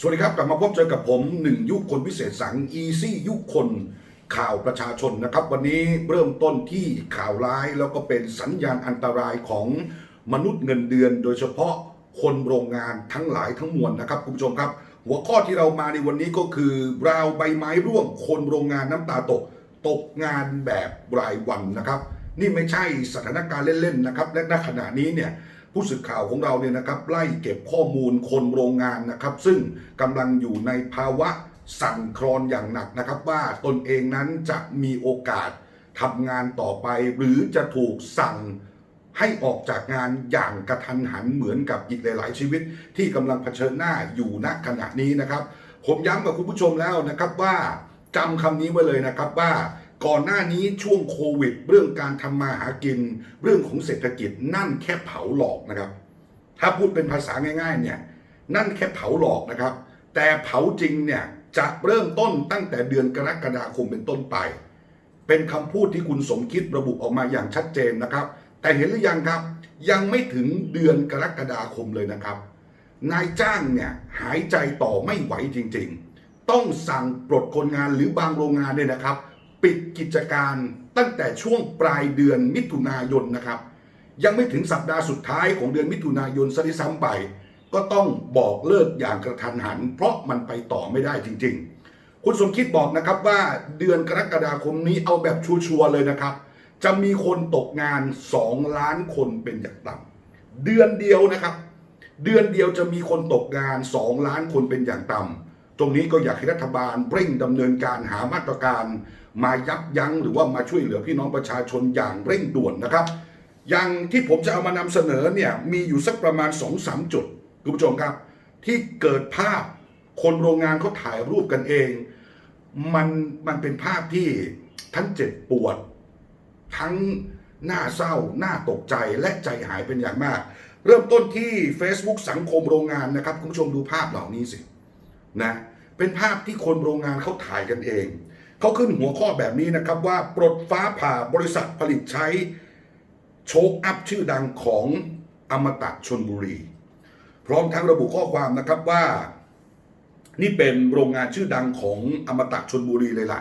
สวัสดีครับ กลับมาพบเจอกับผมหนึ่งยุคคนพิเศษสังอีซี่ยุคคนข่าวประชาชนนะครับ วันนี้เริ่มต้นที่ข่าวร้ายแล้วก็เป็นสัญญาณอันตรายของมนุษย์เงินเดือน โดยเฉพาะคนโรงงานทั้งหลายทั้งมวลนะครับคุณผู้ชมครับ หัวข้อที่เรามาในวันนี้ก็คือ ราวใบไม้ร่วงคนโรงงานน้ำตาตก ตกงานแบบรายวันนะครับ นี่ไม่ใช่สถานการณ์เล่นๆนะครับและณขณะนี้เนี่ย ผู้สื่อข่าวของเราเนี่ยนะครับไล่เก็บข้อมูลคนโรงงานนะครับ ซึ่งกำลังอยู่ในภาวะสั่นคลอนอย่างหนักนะครับ ว่าตนเองนั้นจะมีโอกาสทำงานต่อไป หรือจะถูกสั่งให้ออกจากงานอย่างกระทันหันเหมือนกับอีกหลาย ๆ ชีวิต ที่กำลังเผชิญหน้าอยู่ณขณะนี้นะครับ ผมย้ำกับคุณผู้ชมแล้วนะครับว่าจำคำนี้ไว้เลยนะครับว่า ก่อนหน้านี้ช่วงโควิด เรื่องการทำมาหากิน เรื่องของเศรษฐกิจนั่นแค่เผาหลอกนะครับ ถ้าพูดเป็นภาษาง่ายๆเนี่ยนั่นแค่เผาหลอกนะครับ แต่เผาจริงเนี่ยจะเริ่มต้นตั้งแต่เดือนกรกฎาคมเป็นต้นไป เป็นคำพูดที่คุณสมคิดระบุออกมาอย่างชัดเจนนะครับ แต่เห็นหรือยังครับ ยังไม่ถึงเดือนกรกฎาคมเลยนะครับ นายจ้างเนี่ยหายใจต่อไม่ไหวจริง ๆ ต้องสั่งปลดคนงานหรือบางโรงงานเนี่ยนะครับ ปิดกิจการตั้งแต่ช่วงปลายเดือนมิถุนายนนะครับ ยังไม่ถึงสัปดาห์สุดท้ายของเดือนมิถุนายนซะด้วยซ้ำไป ก็ต้องบอกเลิกอย่างกระทันหัน เพราะมันไปต่อไม่ได้จริง ๆ คุณสมคิดบอกนะครับว่าเดือนกรกฎาคมนี้เอาแบบชัวร์ๆเลยนะครับ จะมีคนตกงาน 2 ล้านคนเป็นอย่างต่ำเดือนเดียวนะครับ เดือนเดียวจะมีคนตกงาน 2 ล้านคนเป็นอย่างต่ำตรงนี้ก็อยากให้รัฐบาลเร่งดำเนินการหามาตรการ มายับยั้งหรือว่ามาช่วยเหลือพี่น้องประชาชนอย่างเร่งด่วนนะครับ อย่างที่ผมจะเอามานำเสนอเนี่ยมีอยู่สักประมาณ2อสจุดคุณผู้ชมครับ ที่เกิดภาพคนโรงงานเขาถ่ายรูปกันเอง มันมันเป็นภาพที่ทั้งเจ็บปวด ทั้งหน้าเศร้าหน้าตกใจและใจหายเป็นอย่างมาก เริ่มต้นที่ Facebook สังคมโรงงานนะครับ คุณผู้ชมดูภาพเหล่านี้สินะเป็นภาพที่คนโรงงานเขาถ่ายกันเอง เขาขึ้นหัวข้อแบบนี้นะครับว่าปลดฟ้าผ่าบริษัทผลิตใช้โชคอัพชื่อดังของอมตะชนบุรี พร้อมทั้งระบุข้อความนะครับว่า นี่เป็นโรงงานชื่อดังของอมตะชนบุรีเลยล่ะ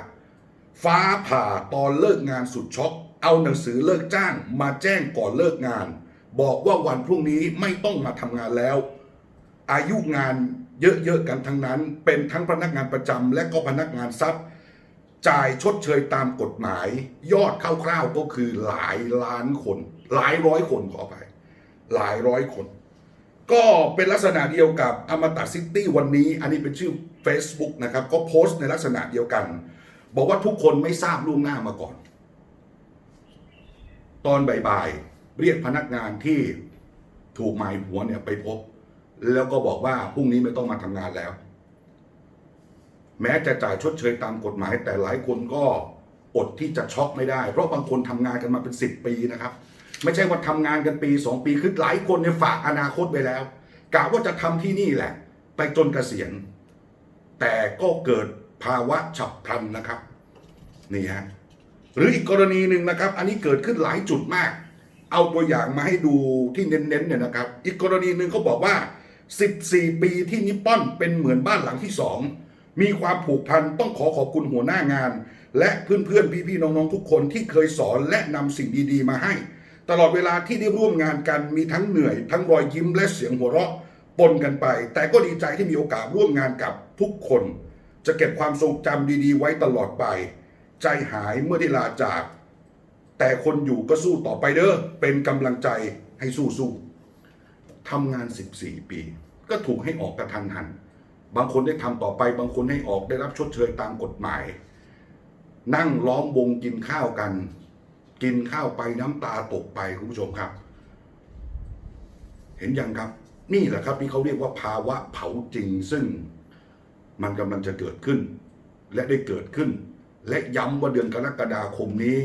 ฟ้าผ่าตอนเลิกงานสุดช็อก เอาหนังสือเลิกจ้างมาแจ้งก่อนเลิกงาน บอกว่าวันพรุ่งนี้ไม่ต้องมาทำงานแล้ว อายุงานเยอะๆกันทั้งนั้น เป็นทั้งพนักงานประจำและก็พนักงานทรัพ จ่ายชดเชยตามกฎหมาย ยอดคร่าวๆก็คือหลายล้านคน หลายร้อยคนขอไป หลายร้อยคน ก็เป็นลักษณะเดียวกับอมตะซิตี้วันนี้ อันนี้เป็นชื่อ Facebook นะครับ ก็โพสต์ในลักษณะเดียวกัน บอกว่าทุกคนไม่ทราบล่วงหน้ามาก่อน ตอนบ่ายๆเรียกพนักงานที่ถูกหมายหัวเนี่ยไปพบ แล้วก็บอกว่าพรุ่งนี้ไม่ต้องมาทำงานแล้ว แม้จะจ่ายชดเชยตามกฎหมาย แต่หลายคนก็อดที่จะช็อกไม่ได้ เพราะบางคนทำงานกันมาเป็นสิบปีนะครับ ไม่ใช่ว่าทำงานกันปีสองปีคือหลายคนเนี่ยฝากอนาคตไปแล้วกะว่าจะทำที่นี่แหละ ไปจนเกษียณ แต่ก็เกิดภาวะฉับพลันนะครับนี่ฮะหรืออีกกรณีหนึ่งนะครับ อันนี้เกิดขึ้นหลายจุดมาก เอาตัวอย่างมาให้ดูที่เน้นๆเนี่ยนะครับ อีกกรณีหนึ่งเขาบอกว่า 14 ปีที่นิปปอนเป็นเหมือนบ้านหลังที่สอง มีความผูกพันต้องขอขอบคุณหัวหน้างาน และเพื่อนๆ พี่ๆ น้องๆ ทุกคนที่เคยสอนและนำสิ่งดีๆ มาให้ ตลอดเวลาที่ได้ร่วมงานกันมีทั้งเหนื่อย ทั้งรอยยิ้มและเสียงหัวเราะปนกันไป แต่ก็ดีใจที่มีโอกาสร่วมงานกับทุกคน จะเก็บความทรงจำดีๆ ไว้ตลอดไป ใจหายเมื่อได้ลาจาก แต่คนอยู่ก็สู้ต่อไปเด้อเป็นกำลังใจให้สู้ๆทำงาน 14 ปี ก็ถูกให้ออกกระทันหัน บางคนได้ทำต่อไป บางคนให้ออกได้รับชดเชยตามกฎหมาย นั่งล้อมวงกินข้าวกัน กินข้าวไปน้ำตาตกไปคุณผู้ชมครับ เห็นยังครับ นี่แหละครับที่เขาเรียกว่าภาวะเผาจริงซึ่งมันกำลังจะเกิดขึ้น และได้เกิดขึ้น และย้ำว่าเดือนกรกฎาคมนี้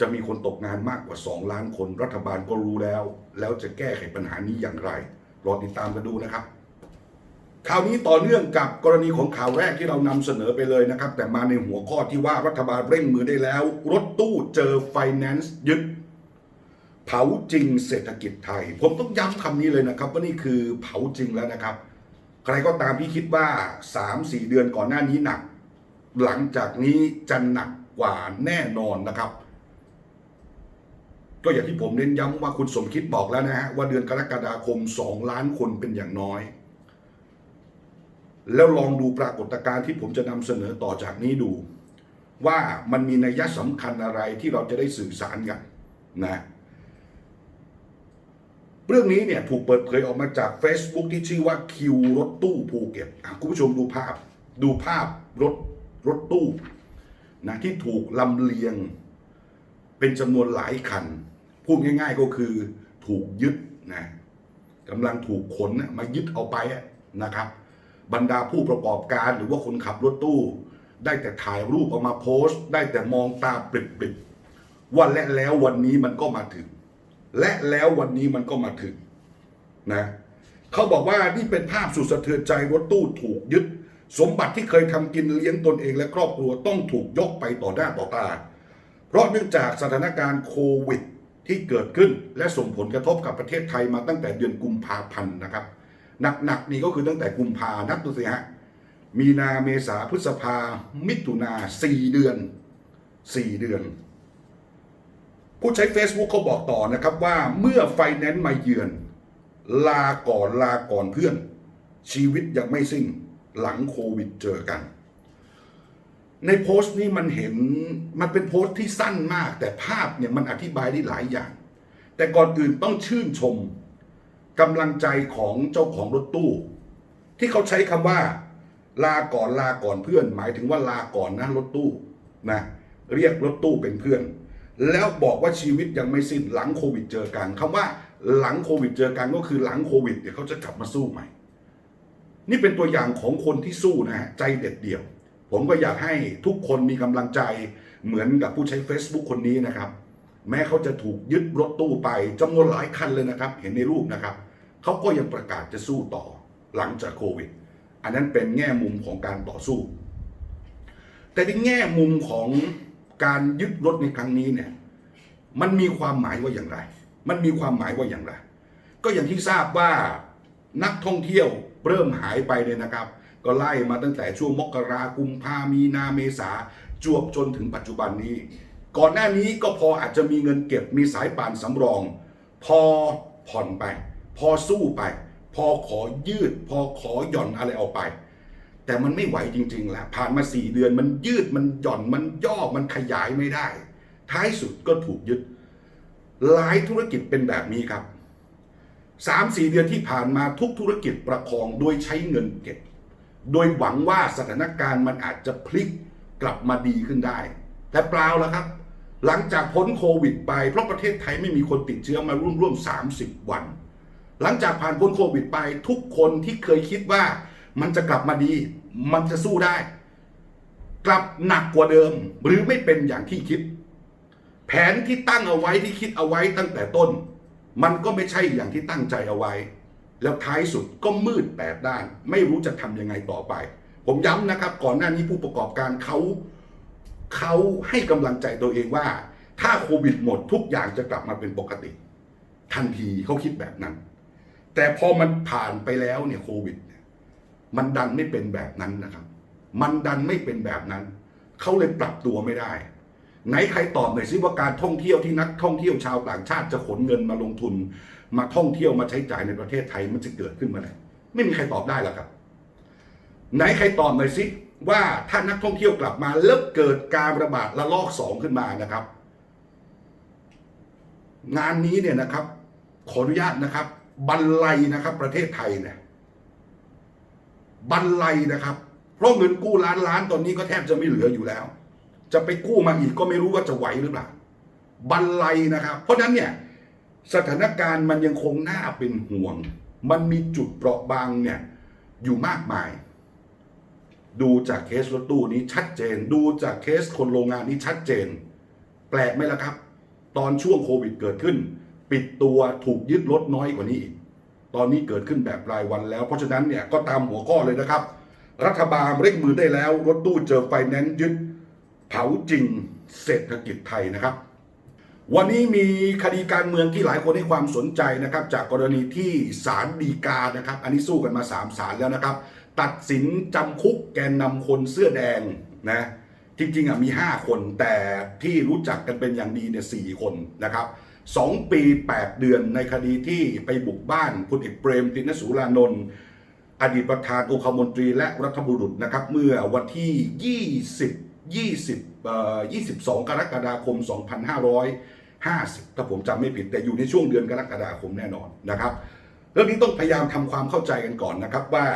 จะมีคนตกงานมากกว่า 2 ล้านคนรัฐบาลก็รู้แล้ว แล้วจะแก้ไขปัญหานี้อย่างไร รอติดตามกันดูนะครับ ข่าวนี้ต่อเนื่องกับกรณีของข่าวแรกที่เรานำเสนอไปเลยนะครับ แต่มาในหัวข้อที่ว่ารัฐบาลเร่งมือได้แล้ว รถตู้เจอไฟแนนซ์ยึด เผาจริงเศรษฐกิจไทย ผมต้องย้ำคำนี้เลยนะครับ ว่านี่คือเผาจริงแล้วนะครับ ใครก็ตามที่คิดว่า 3-4 เดือนก่อนหน้านี้หนัก หลังจากนี้จะหนักกว่าแน่นอนนะครับ ก็อย่างที่ผมเน้นย้ำว่าคุณสมคิดบอกแล้วนะฮะว่าเดือนกรกฎาคม 2 ล้านคนเป็นอย่างน้อย แล้วลองดูปรากฏการณ์ที่ผมจะนำเสนอต่อจากนี้ดู ว่ามันมีนัยสำคัญอะไรที่เราจะได้สื่อสารกันนะเรื่องนี้เนี่ยถูกเปิดเผยออกมาจาก Facebook ที่ชื่อว่าคิวรถตู้ภูเก็ตคุณผู้ชมดูภาพ ดูภาพรถรถตู้นะที่ถูกลำเลียง เป็นจำนวนหลายคัน พูดง่ายๆก็คือถูกยึดนะกำลังถูกขนนะมายึดเอาไปนะครับ บรรดาผู้ประกอบการหรือว่าคนขับรถตู้ ได้แต่ถ่ายรูปออกมาโพสต์ ได้แต่มองตาปริบๆว่าและแล้ววันนี้มันก็มาถึง และแล้ววันนี้มันก็มาถึงนะเขาบอกว่านี่เป็นภาพสุดสะเทือนใจรถตู้ถูกยึด สมบัติที่เคยทำกินเลี้ยงตนเองและครอบครัวต้องถูกยกไปต่อหน้าต่อตา เพราะเนื่องจากสถานการณ์โควิดที่เกิดขึ้นและส่งผลกระทบกับประเทศไทยมาตั้งแต่เดือนกุมภาพันธ์นะครับ หนักๆนี่ก็คือตั้งแต่กุมภานับดูสิฮะมีนาเมษาพฤษภา มิถุนาสี่เดือนสี่เดือน ผู้ใช้ Facebook เขาบอกต่อนะครับว่าเมื่อไฟแนนซ์มาเยือน ลาก่อนลาก่อนเพื่อน ชีวิตยังไม่สิ้นหลังโควิดเจอกัน ในโพสต์นี้มันเห็นมันเป็นโพสต์ที่สั้นมาก แต่ภาพเนี่ยมันอธิบายได้หลายอย่าง แต่ก่อนอื่นต้องชื่นชม กำลังใจของเจ้าของรถตู้ ที่เขาใช้คำว่า ลาก่อนลาก่อนเพื่อน หมายถึงว่าลาก่อนนะรถตู้นะเรียกรถตู้เป็นเพื่อน แล้วบอกว่าชีวิตยังไม่สิ้นหลังโควิดเจอกันคำว่าหลังโควิดเจอกันก็คือหลังโควิดเดี๋ยวเขาจะกลับมาสู้ใหม่ นี่เป็นตัวอย่างของคนที่สู้นะฮะใจเด็ดเดี่ยว ผมก็อยากให้ทุกคนมีกำลังใจเหมือนกับผู้ใช้ Facebook คนนี้นะครับ แม้เขาจะถูกยึดรถตู้ไปจำนวนหลายคันเลยนะครับ เห็นในรูปนะครับ เขาก็ยังประกาศจะสู้ต่อหลังจากโควิด อันนั้นเป็นแง่มุมของการต่อสู้ แต่ในแง่มุมของการยึดรถในครั้งนี้เนี่ย มันมีความหมายว่าอย่างไร มันมีความหมายว่าอย่างไร ก็อย่างที่ทราบว่านักท่องเที่ยวเริ่มหายไปเลยนะครับ ก็ไล่มาตั้งแต่ช่วงมกรากุมภามีนาเมษาจวบจนถึงปัจจุบันนี้ ก่อนหน้านี้ก็พออาจจะมีเงินเก็บมีสายป่านสำรอง พอผ่อนไป พอสู้ไป พอขอยืด พอขอหย่อนอะไรออกไป แต่มันไม่ไหวจริงๆแล้วผ่านมาสี่เดือนมันยืดมันหย่อนมันย่อมันขยายไม่ได้ ท้ายสุดก็ถูกยึดหลายธุรกิจเป็นแบบนี้ครับสามสี่เดือนที่ผ่านมาทุกธุรกิจประคองโดยใช้เงินเก็บ โดยหวังว่าสถานการณ์มันอาจจะพลิกกลับมาดีขึ้นได้ แต่เปล่าแล้วครับ หลังจากพ้นโควิดไปเพราะประเทศไทยไม่มีคนติดเชื้อมาร่วมร่วม30 วัน หลังจากผ่านพ้นโควิดไป ทุกคนที่เคยคิดว่ามันจะกลับมาดี มันจะสู้ได้ กลับหนักกว่าเดิม หรือไม่เป็นอย่างที่คิด แผนที่ตั้งเอาไว้ที่คิดเอาไว้ตั้งแต่ต้น มันก็ไม่ใช่อย่างที่ตั้งใจเอาไว้ แล้วท้ายสุดก็มืดแปดด้าน ไม่รู้จะทำยังไงต่อไป ผมย้ำนะครับ ก่อนหน้านี้ผู้ประกอบการเขา เขาให้กำลังใจตัวเองว่า ถ้าโควิดหมดทุกอย่างจะกลับมาเป็นปกติ ทันทีเขาคิดแบบนั้น แต่พอมันผ่านไปแล้วเนี่ยโควิดมันดันไม่เป็นแบบนั้นนะครับ มันดันไม่เป็นแบบนั้น เขาเลยปรับตัวไม่ได้ ไหนใครตอบหน่อยซิว่าการท่องเที่ยวที่นักท่องเที่ยวชาวต่างชาติจะขนเงินมาลงทุน มาท่องเที่ยวมาใช้จ่ายในประเทศไทยมันจะเกิดขึ้นเมื่อไหร่ไม่มีใครตอบได้หรอกครับ ไหนใครตอบหน่อยซิ ว่าถ้านักท่องเที่ยวกลับมาแล้วเกิดการระบาดระลอกสองขึ้นมานะครับ งานนี้เนี่ยนะครับ ขออนุญาตนะครับ บันไลนะครับ ประเทศไทยเนี่ยบันไลนะครับ เพราะเงินกู้ล้านล้านตอนนี้ก็แทบจะไม่เหลืออยู่แล้ว จะไปกู้มาอีกก็ไม่รู้ว่าจะไหวหรือเปล่าบันไลนะครับ เพราะฉะนั้นเนี่ยสถานการณ์มันยังคงน่าเป็นห่วง มันมีจุดเปราะบางเนี่ยอยู่มากมาย ดูจากเคสรถตู้นี้ชัดเจน ดูจากเคสคนโรงงานนี้ชัดเจน แปลกไหมล่ะครับ ตอนช่วงโควิดเกิดขึ้น ปิดตัวถูกยึดรถน้อยกว่านี้อีกตอนนี้เกิดขึ้นแบบรายวันแล้ว เพราะฉะนั้นเนี่ยก็ตามหัวข้อเลยนะครับ รัฐบาลเร่งมือได้แล้ว รถตู้เจอไฟแนนซ์ยึดเผาจริงเศรษฐกิจไทยนะครับ วันนี้มีคดีการเมืองที่หลายคนให้ความสนใจนะครับ จากกรณีที่ศาลฎีกานะครับ อันนี้สู้กันมา3ศาลแล้วนะครับ ตัดสินจำคุกแกนนำคนเสื้อแดงนะจริงๆอะมี 5 คนแต่ที่รู้จักกันเป็นอย่างดีเนี่ยสคนนะครับ2ปี 8 เดือนในคดีที่ไปบุกบ้านพลเอกเปรมตินสุรานนท์อดีตประธานองคมนตรีและรัฐบุรุษนะครับ เมื่อวันที่ 20 20เอ่อ22 กรกฎาคม 2550 ถ้าผมจำไม่ผิดแต่อยู่ในช่วงเดือนกรกฎาคมแน่นอนนะครับ เรื่องนี้ต้องพยายามทำความเข้าใจกันก่อนนะครับว่า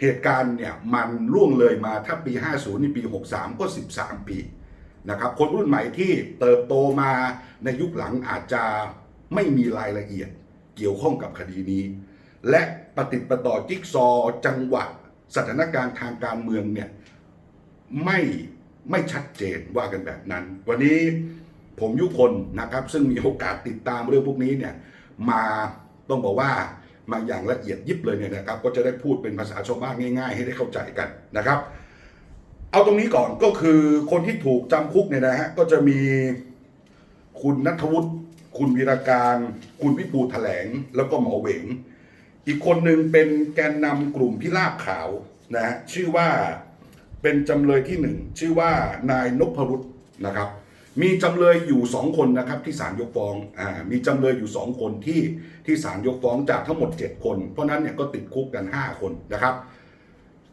เหตุการณ์เนี่ยมันล่วงเลยมาถ้าปี 50นี่ปี 63 ก็ 13 ปีนะครับคนรุ่นใหม่ที่เติบโตมาในยุคหลังอาจจะไม่มีรายละเอียดเกี่ยวข้องกับคดีนี้ และปฏิประต่อจิ๊กซอจังหวะสถานการณ์ทางการเมืองเนี่ยไม่ไม่ชัดเจนว่ากันแบบนั้น วันนี้ผมยุคนนะครับ ซึ่งมีโอกาสติดตามเรื่องพวกนี้เนี่ยมาต้องบอกว่า มาอย่างละเอียดยิบเลยเนี่ยนะครับ ก็จะได้พูดเป็นภาษาชาวบ้านง่าย ๆ ให้ได้เข้าใจกันนะครับ เอาตรงนี้ก่อนก็คือคนที่ถูกจำคุกเนี่ยนะฮะก็จะมีคุณนัทวุฒิคุณวีรการ คุณวิภูแถลง แล้วก็หมอเหวง อีกคนหนึ่งเป็นแกนนำกลุ่มพิราบขาวนะฮะชื่อว่าเป็นจำเลยที่หนึ่งชื่อว่านายนพรุษนะครับ มีจำเลยอยู่สองคนนะครับที่ศาลยกฟ้องอ่ามีจำเลยอยู่สองคนที่ที่ศาลยกฟ้องจากทั้งหมด 7 คน เพราะนั้นเนี่ยก็ติดคุกกัน 5 คนนะครับ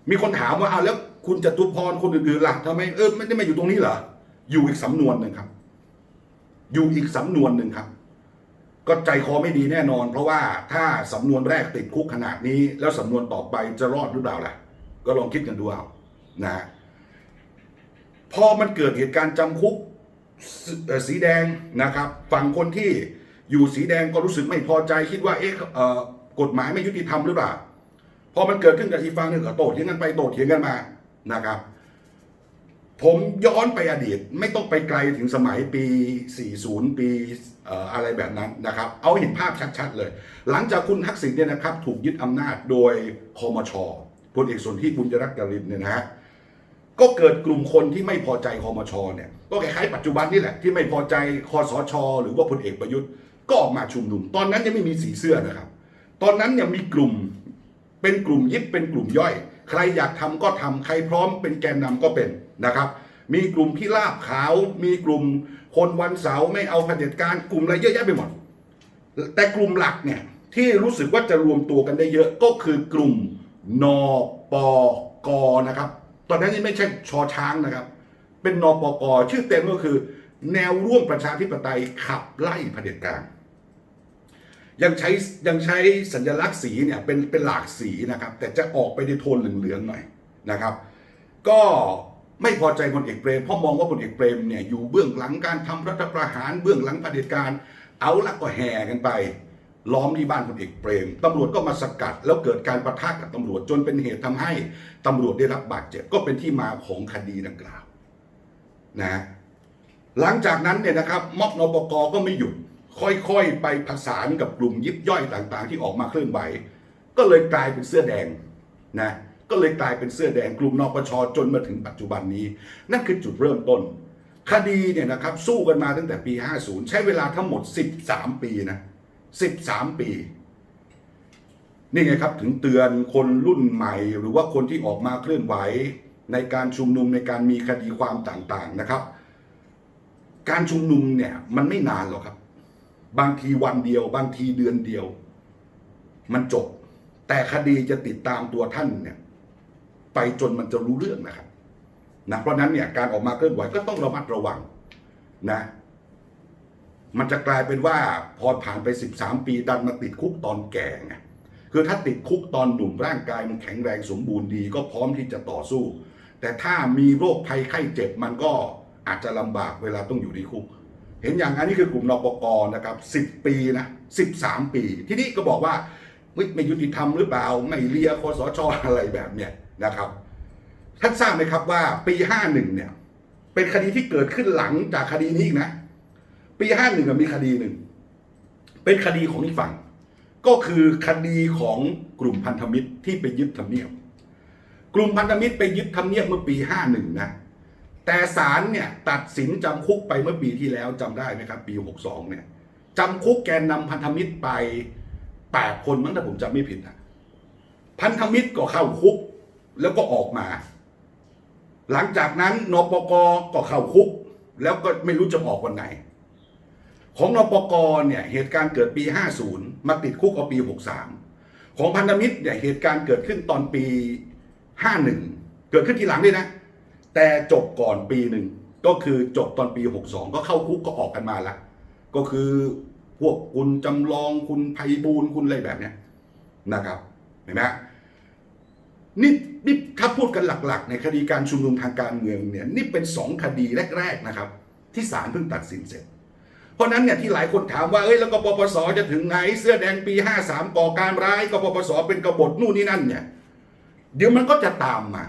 มีคนถามว่าอ้าแล้วคุณจตุพรคนอื่นๆล่ะทำไมเออไม่ได้มาอยู่ตรงนี้เหรออยู่อีกสำนวนหนึ่งครับ อยู่อีกสำนวนหนึ่งครับ ก็ใจคอไม่ดีแน่นอน เพราะว่าถ้าสำนวนแรกติดคุกขนาดนี้ แล้วสำนวนต่อไปจะรอดหรือเปล่าล่ะ ก็ลองคิดกันดูเอานะฮะพอมันเกิดเหตุการณ์จำคุก สีแดงนะครับ ฝั่งคนที่อยู่สีแดงก็รู้สึกไม่พอใจคิดว่าเอ๊ะเอ่อกฎหมายไม่ยุติธรรมหรือเปล่าพอมันเกิดขึ้นกับอีกฝั่งหนึ่งก็โตเถียงกันไปโตเถียงกันมานะครับ ผมย้อนไปอดีตไม่ต้องไปไกลถึงสมัยปี 40 ปีเอ่ออะไรแบบนั้นนะครับ เอาเห็นภาพชัดๆเลย หลังจากคุณทักษิณเนี่ยนะครับ ถูกยึดอำนาจโดยคอมชพลเอกสนธิบุญยรัตน์กรินเนี่ยนะฮะก็เกิดกลุ่มคนที่ไม่พอใจคอมชเนี่ย ก็คล้ายๆปัจจุบันนี่แหละที่ไม่พอใจคอสช หรือว่าพลเอกประยุทธ์ก็ออกมาชุมนุม ตอนนั้นยังไม่มีสีเสื้อนะครับ ตอนนั้นยังมีกลุ่มเป็นกลุ่มยิบเป็นกลุ่มย่อย ใครอยากทำก็ทำใครพร้อมเป็นแกนนำก็เป็นนะครับ มีกลุ่มที่ลาบขาว มีกลุ่มคนวันเสาร์ไม่เอาเผด็จการกลุ่มอะไรเยอะแยะไปหมด แต่กลุ่มหลักเนี่ยที่รู้สึกว่าจะรวมตัวกันได้เยอะก็คือกลุ่มนปกนะครับ ตอนนั้นยังไม่ใช่ชอช้างนะครับ เป็นนปก ชื่อเต็มก็คือ แนวร่วมประชาธิปไตยขับไล่เผด็จการยังใช้ยังใช้สัญลักษณ์สีเนี่ยเป็นเป็นหลากสีนะครับ แต่จะออกไปในโทนเหลืองๆหน่อยนะครับ ก็ไม่พอใจพลเอกเปรมเพราะมองว่าพลเอกเปรมเนี่ยอยู่เบื้องหลังการทำรัฐประหารเบื้องหลังเผด็จการ เอาละก็แห่กันไป ล้อมที่บ้านพลเอกเปรมตำรวจก็มาสกัด แล้วเกิดการประทะกับตำรวจจนเป็นเหตุทำให้ตำรวจได้รับบาดเจ็บก็เป็นที่มาของคดีดังกล่าว นะหลังจากนั้นเนี่ยนะครับม็อบนปกก็ไม่หยุด ค่อยๆ ไปผสานกับกลุ่มยิบย่อยต่างๆ ที่ออกมาเคลื่อนไหว ก็เลยกลายเป็นเสื้อแดงนะก็เลยกลายเป็นเสื้อแดงกลุ่มนปชจนมาถึงปัจจุบันนี้ นั่นคือจุดเริ่มต้น คดีเนี่ยนะครับสู้กันมาตั้งแต่ปี 50 ใช้เวลาทั้งหมด 13 ปีนะ 13 ปีนี่ไงครับถึงเตือนคนรุ่นใหม่หรือว่าคนที่ออกมาเคลื่อนไหว ในการชุมนุมในการมีคดีความต่างๆนะครับ การชุมนุมเนี่ยมันไม่นานหรอกครับ บางทีวันเดียว บางทีเดือนเดียว มันจบ แต่คดีจะติดตามตัวท่านเนี่ยไปจนมันจะรู้เรื่องนะครับนะเพราะนั้นเนี่ยการออกมาเคลื่อนไหวก็ต้องระมัดระวังนะ มันจะกลายเป็นว่าพอผ่านไป 13 ปีดันมาติดคุกตอนแก่ไงคือถ้าติดคุกตอนหนุ่มร่างกายมันแข็งแรงสมบูรณ์ดี ก็พร้อมที่จะต่อสู้ แต่ถ้ามีโรคภัยไข้เจ็บมันก็อาจจะลำบากเวลาต้องอยู่ในคุก เห็นอย่างอันนี้คือกลุ่มนปกนะครับ10ปีนะ13ปี ที่นี่ก็บอกว่าไม่ยุติธรรมหรือเปล่า ไม่เลียคอสชอะไรแบบเนี้ยนะครับท่านทราบไหมครับว่าปี51เนี่ย เป็นคดีที่เกิดขึ้นหลังจากคดีนี้อีกนะ ปี51มีคดีหนึ่ง เป็นคดีของอีกฝั่ง ก็คือคดีของกลุ่มพันธมิตรที่ไปยึดทำเนียบ กลุ่มพันธมิตรไปยึดทำเนียบเมื่อปี 51 นะ แต่ศาลเนี่ยตัดสินจำคุกไปเมื่อปีที่แล้วจำได้ไหมครับ ปี 62 เนี่ยจำคุกแกนนำพันธมิตรไป 8 คนมั้งถ้าผมจำไม่ผิดนะพันธมิตรก็เข้าคุกแล้วก็ออกมา หลังจากนั้นนปกก็เข้าคุก แล้วก็ไม่รู้จะออกวันไหน ของนปกเนี่ยเหตุการณ์เกิดปี 50 มาติดคุกเอาปี 63 ของพันธมิตรเนี่ยเหตุการณ์เกิดขึ้นตอนปี 51เกิดขึ้นทีหลังด้วยนะ แต่จบก่อนปีหนึ่งก็คือจบตอนปี 62 ก็เข้าคุกก็ออกกันมาละก็คือพวกคุณจำลองคุณไพบูลคุณอะไรแบบเนี้ยนะครับเห็นไหมนี่นี่ถ้าพูดกันหลัก ๆ ในคดีการชุมนุมทางการเมืองเนี่ยนี่เป็นสองคดีแรก ๆนะครับ ที่ศาลเพิ่งตัดสินเสร็จ เพราะฉะนั้นเนี่ยที่หลายคนถามว่าเอ้ยแล้วก็ปปสจะถึงไหนเสื้อแดงปี 53ก่อการร้ายก็ปปสเป็นกบฏนู่นนี่นั่นเนี่ย เดี๋ยวมันก็จะตามมา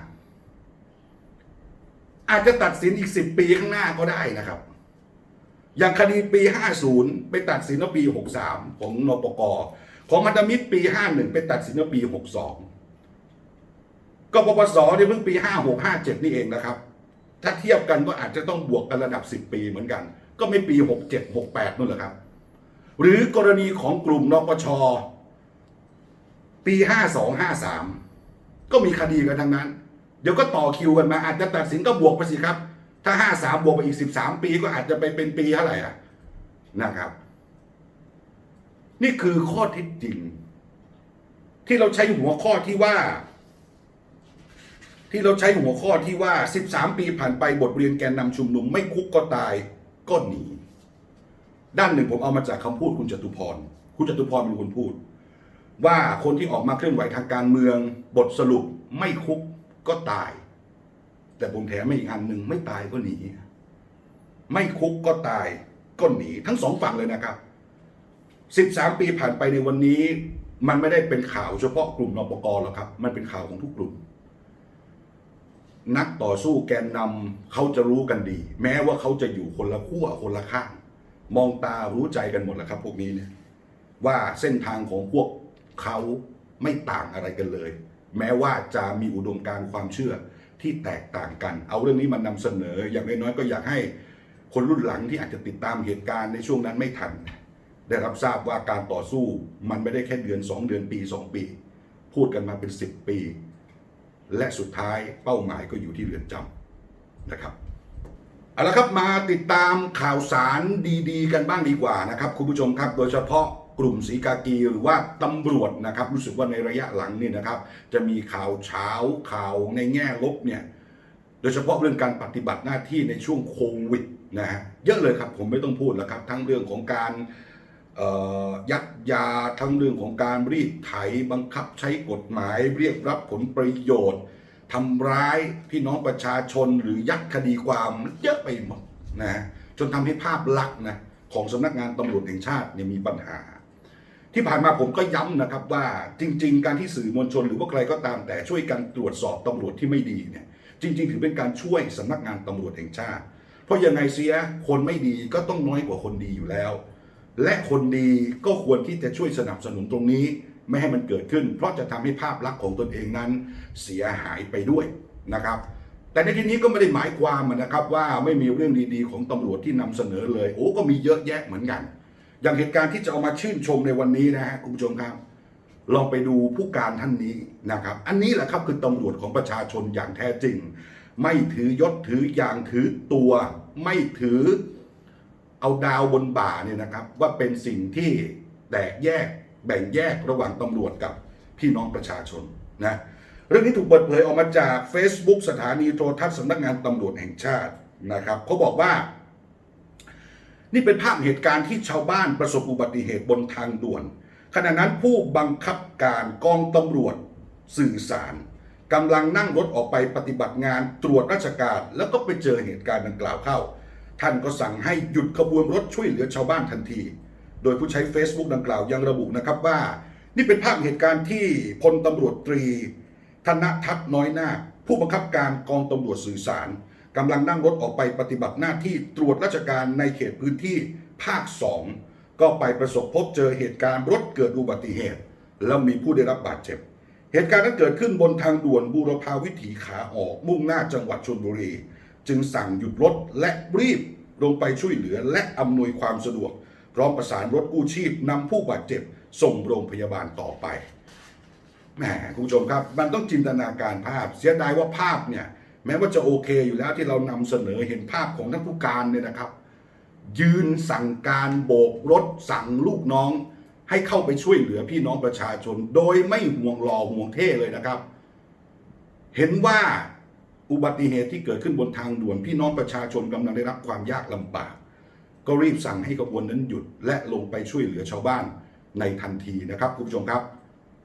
อาจจะตัดสินอีกสิบปีข้างหน้าก็ได้นะครับ อย่างคดีปี50ไปตัดสินว่าปี63ของนปกของมัตมิตรปี51ไปตัดสินว่าปี62ก็ปปสเนี่ยเพิ่งปี56 57นี่เองนะครับ ถ้าเทียบกันก็อาจจะต้องบวกกันระดับ10ปีเหมือนกัน ก็ไม่ปี67 68นู่นแหละครับ หรือกรณีของกลุ่มนปชปี52 53 ก็มีคดีกันทั้งนั้น เดี๋ยวก็ต่อคิวกันมา อาจจะตัดสินก็บวกไปสิครับ ถ้า53บวกไปอีก13ปีก็อาจจะไปเป็นปีเท่าไหร่อะนะครับ นี่คือข้อเท็จจริง ที่เราใช้หัวข้อที่ว่า ที่เราใช้หัวข้อที่ว่า13ปีผ่านไปบทเรียนแกนนำชุมนุม ไม่คุกก็ตายก็หนีด้านหนึ่งผมเอามาจากคำพูดคุณจตุพร คุณจตุพรเป็นคนพูด ว่าคนที่ออกมาเคลื่อนไหวทางการเมือง บทสรุปไม่คุกก็ตาย แต่ผมแถมมาอีกอันหนึ่งไม่ตายก็หนี ไม่คุกก็ตายก็หนีทั้งสองฝั่งเลยนะครับ13 ปีผ่านไปในวันนี้ มันไม่ได้เป็นข่าวเฉพาะกลุ่มนปกหรอกครับ มันเป็นข่าวของทุกกลุ่ม นักต่อสู้แกนนำเขาจะรู้กันดี แม้ว่าเขาจะอยู่คนละขั้วคนละข้าง มองตารู้ใจกันหมดแหละครับ พวกนี้เนี่ยว่าเส้นทางของพวก เขาไม่ต่างอะไรกันเลย แม้ว่าจะมีอุดมการณ์ความเชื่อที่แตกต่างกัน เอาเรื่องนี้มานำเสนอ อย่างน้อยๆก็อยากให้คนรุ่นหลังที่อาจจะติดตามเหตุการณ์ในช่วงนั้นไม่ทัน ได้รับทราบว่าการต่อสู้มันไม่ได้แค่เดือน 2 เดือนปี 2 ปี พูดกันมาเป็น 10 ปี และสุดท้ายเป้าหมายก็อยู่ที่เรือนจำนะครับเอาละครับมาติดตามข่าวสารดีๆ กันบ้างดีกว่านะครับ คุณผู้ชมครับโดยเฉพาะ กลุ่มสีกากีหรือว่าตำรวจนะครับ รู้สึกว่าในระยะหลังนี่นะครับ จะมีข่าวเช้าข่าวในแง่ลบเนี่ยโดยเฉพาะเรื่องการปฏิบัติหน้าที่ในช่วงโควิดนะฮะเยอะเลยครับผมไม่ต้องพูดแล้วครับ ทั้งเรื่องของการยัดยาทั้งเรื่องของการรีดไถบังคับใช้กฎหมาย เรียกรับผลประโยชน์ทำร้ายพี่น้องประชาชนหรือยัดคดีความเยอะไปหมดนะฮะจนทำให้ภาพลักษณ์นะของสำนักงานตำรวจแห่งชาติเนี่ยมีปัญหา ที่ผ่านมาผมก็ย้ำนะครับว่าจริง ๆ การที่สื่อมวลชนหรือว่าใครก็ตามแต่ช่วยกันตรวจสอบตำรวจที่ไม่ดีเนี่ยจริง ๆ ถือเป็นการช่วยสำนักงานตำรวจแห่งชาติ เพราะยังไงเสียคนไม่ดีก็ต้องน้อยกว่าคนดีอยู่แล้ว และคนดีก็ควรที่จะช่วยสนับสนุนตรงนี้ ไม่ให้มันเกิดขึ้น เพราะจะทำให้ภาพลักษณ์ของตนเองนั้น เสียหายไปด้วยนะครับแต่ในที่นี้ก็ไม่ได้หมายความนะครับว่าไม่มีเรื่องดีๆ ของตำรวจที่นำเสนอเลย โอ้ก็มีเยอะแยะเหมือนกัน อย่างเหตุการณ์ที่จะเอามาชื่นชมในวันนี้นะฮะคุณผู้ชมครับลองไปดูผู้การท่านนี้นะครับ อันนี้แหละครับคือตำรวจของประชาชนอย่างแท้จริง ไม่ถือยศถืออย่างถือตัว ไม่ถือเอาดาวบนบ่าเนี่ยนะครับ ว่าเป็นสิ่งที่แตกแยกแบ่งแยกระหว่างตำรวจกับพี่น้องประชาชนนะเรื่องนี้ถูกเปิดเผยออกมาจาก Facebook สถานีโทรทัศน์สำนักงานตำรวจแห่งชาตินะครับเขาบอกว่า นี่เป็นภาพเหตุการณ์ที่ชาวบ้านประสบอุบัติเหตุบนทางด่วน ขณะนั้นผู้บังคับการกองตำรวจสื่อสารกำลังนั่งรถออกไปปฏิบัติงานตรวจราชการ แล้วก็ไปเจอเหตุการณ์ดังกล่าวเข้า ท่านก็สั่งให้หยุดขบวนรถช่วยเหลือชาวบ้านทันที โดยผู้ใช้ Facebook ดังกล่าวยังระบุนะครับว่า นี่เป็นภาพเหตุการณ์ที่พลตำรวจตรี ธนทัศน์น้อยนาคผู้บังคับการกองตำรวจสื่อสาร กำลังนั่งรถออกไปปฏิบัติหน้าที่ตรวจราชการในเขตพื้นที่ภาค 2 ก็ไปประสบพบเจอเหตุการณ์รถเกิดอุบัติเหตุ แล้วมีผู้ได้รับบาดเจ็บ เหตุการณ์นั้นเกิดขึ้นบนทางด่วนบูรพาวิถีขาออกมุ่งหน้าจังหวัดชลบุรี จึงสั่งหยุดรถและรีบลงไปช่วยเหลือและอำนวยความสะดวก พร้อมประสานรถกู้ชีพนำผู้บาดเจ็บ ส่งโรงพยาบาลต่อไปแหมคุณผู้ชมครับ มันต้องจินตนาการภาพ เสียดายว่าภาพเนี่ย แม้ว่าจะโอเคอยู่แล้วที่เรานำเสนอเห็นภาพของท่านผู้การเนี่ยนะครับ ยืนสั่งการโบกรถสั่งลูกน้อง ให้เข้าไปช่วยเหลือพี่น้องประชาชน โดยไม่ห่วงรอห่วงเท่เลยนะครับ เห็นว่าอุบัติเหตุที่เกิดขึ้นบนทางด่วน พี่น้องประชาชนกำลังได้รับความยากลำบาก ก็รีบสั่งให้ขบวนนั้นหยุด และลงไปช่วยเหลือชาวบ้านในทันทีนะครับคุณผู้ชมครับ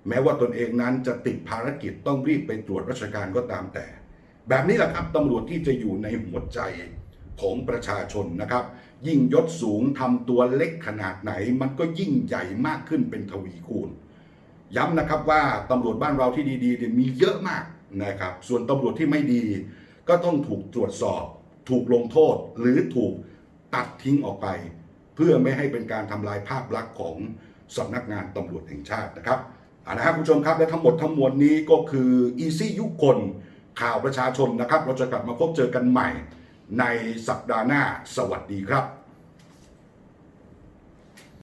แม้ว่าตนเองนั้นจะติดภารกิจต้องรีบไปตรวจราชการก็ตามแต่ แบบนี้แหละครับตำรวจที่จะอยู่ในหัวใจของประชาชนนะครับ ยิ่งยศสูงทำตัวเล็กขนาดไหน มันก็ยิ่งใหญ่มากขึ้นเป็นทวีคูณ ย้ำนะครับว่าตำรวจบ้านเราที่ดีๆมีเยอะมากนะครับ ส่วนตำรวจที่ไม่ดี ก็ต้องถูกตรวจสอบ ถูกลงโทษหรือถูกตัดทิ้งออกไป เพื่อไม่ให้เป็นการทำลายภาพลักษณ์ของสำนักงานตำรวจแห่งชาตินะครับเอาละครับคุณผู้ชมครับและทั้งหมดทั้งมวลนี้ก็คืออีซี่ยุคคน ข่าวประชาชนนะครับ เราจะกลับมาพบเจอกันใหม่ในสัปดาห์หน้า สวัสดีครับ